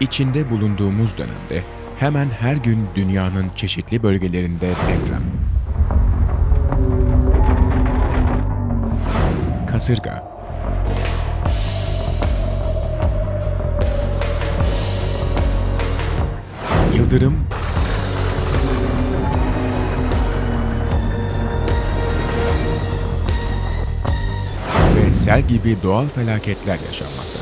İçinde bulunduğumuz dönemde hemen her gün dünyanın çeşitli bölgelerinde deprem. Kasırga Yıldırım ve sel gibi doğal felaketler yaşanmakta.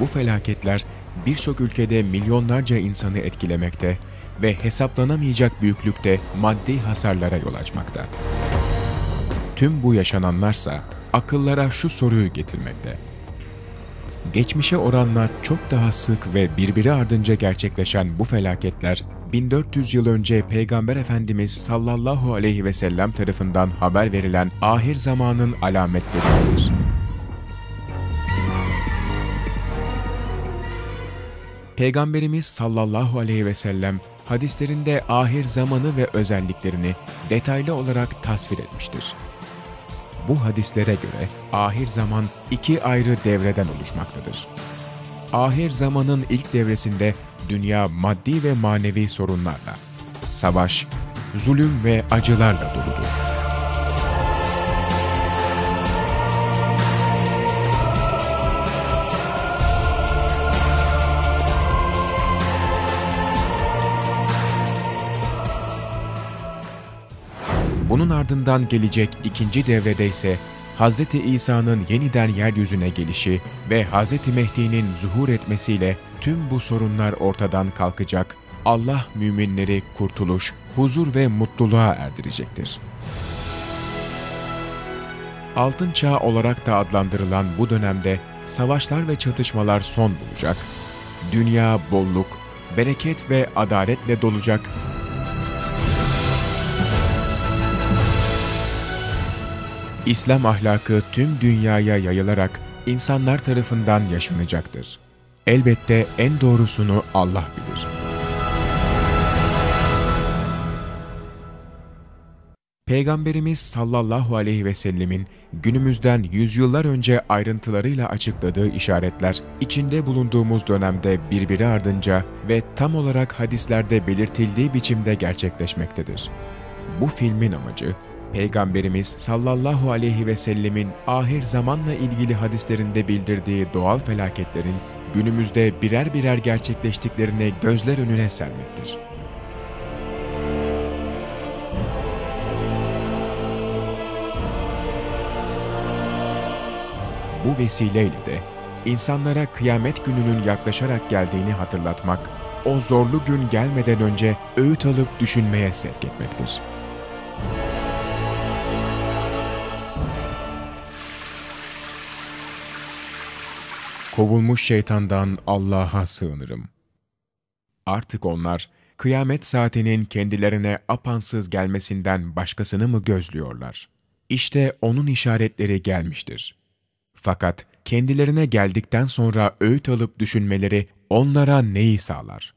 Bu felaketler birçok ülkede milyonlarca insanı etkilemekte ve hesaplanamayacak büyüklükte maddi hasarlara yol açmakta. Tüm bu yaşananlarsa akıllara şu soruyu getirmekte. Geçmişe oranla çok daha sık ve birbiri ardınca gerçekleşen bu felaketler 1400 yıl önce Peygamber Efendimiz sallallahu aleyhi ve sellem tarafından haber verilen ahir zamanın alametleridir. Peygamberimiz sallallahu aleyhi ve sellem hadislerinde ahir zamanı ve özelliklerini detaylı olarak tasvir etmiştir. Bu hadislere göre ahir zaman iki ayrı devreden oluşmaktadır. Ahir zamanın ilk devresinde dünya maddi ve manevi sorunlarla, savaş, zulüm ve acılarla doludur. Bunun ardından gelecek ikinci devrede ise Hz. İsa'nın yeniden yeryüzüne gelişi ve Hz. Mehdi'nin zuhur etmesiyle tüm bu sorunlar ortadan kalkacak, Allah müminleri kurtuluş, huzur ve mutluluğa erdirecektir. Altın Çağ olarak da adlandırılan bu dönemde savaşlar ve çatışmalar son bulacak, dünya bolluk, bereket ve adaletle dolacak, İslam ahlakı tüm dünyaya yayılarak insanlar tarafından yaşanacaktır. Elbette en doğrusunu Allah bilir. Peygamberimiz sallallahu aleyhi ve sellemin günümüzden yüzyıllar önce ayrıntılarıyla açıkladığı işaretler, içinde bulunduğumuz dönemde birbiri ardınca ve tam olarak hadislerde belirtildiği biçimde gerçekleşmektedir. Bu filmin amacı, Peygamberimiz sallallahu aleyhi ve sellemin ahir zamanla ilgili hadislerinde bildirdiği doğal felaketlerin günümüzde birer birer gerçekleştiklerini gözler önüne sermektir. Bu vesileyle de insanlara kıyamet gününün yaklaşarak geldiğini hatırlatmak, o zorlu gün gelmeden önce öğüt alıp düşünmeye sevk etmektir. Kovulmuş şeytandan Allah'a sığınırım. Artık onlar, kıyamet saatinin kendilerine apansız gelmesinden başkasını mı gözlüyorlar? İşte onun işaretleri gelmiştir. Fakat kendilerine geldikten sonra öğüt alıp düşünmeleri onlara neyi sağlar?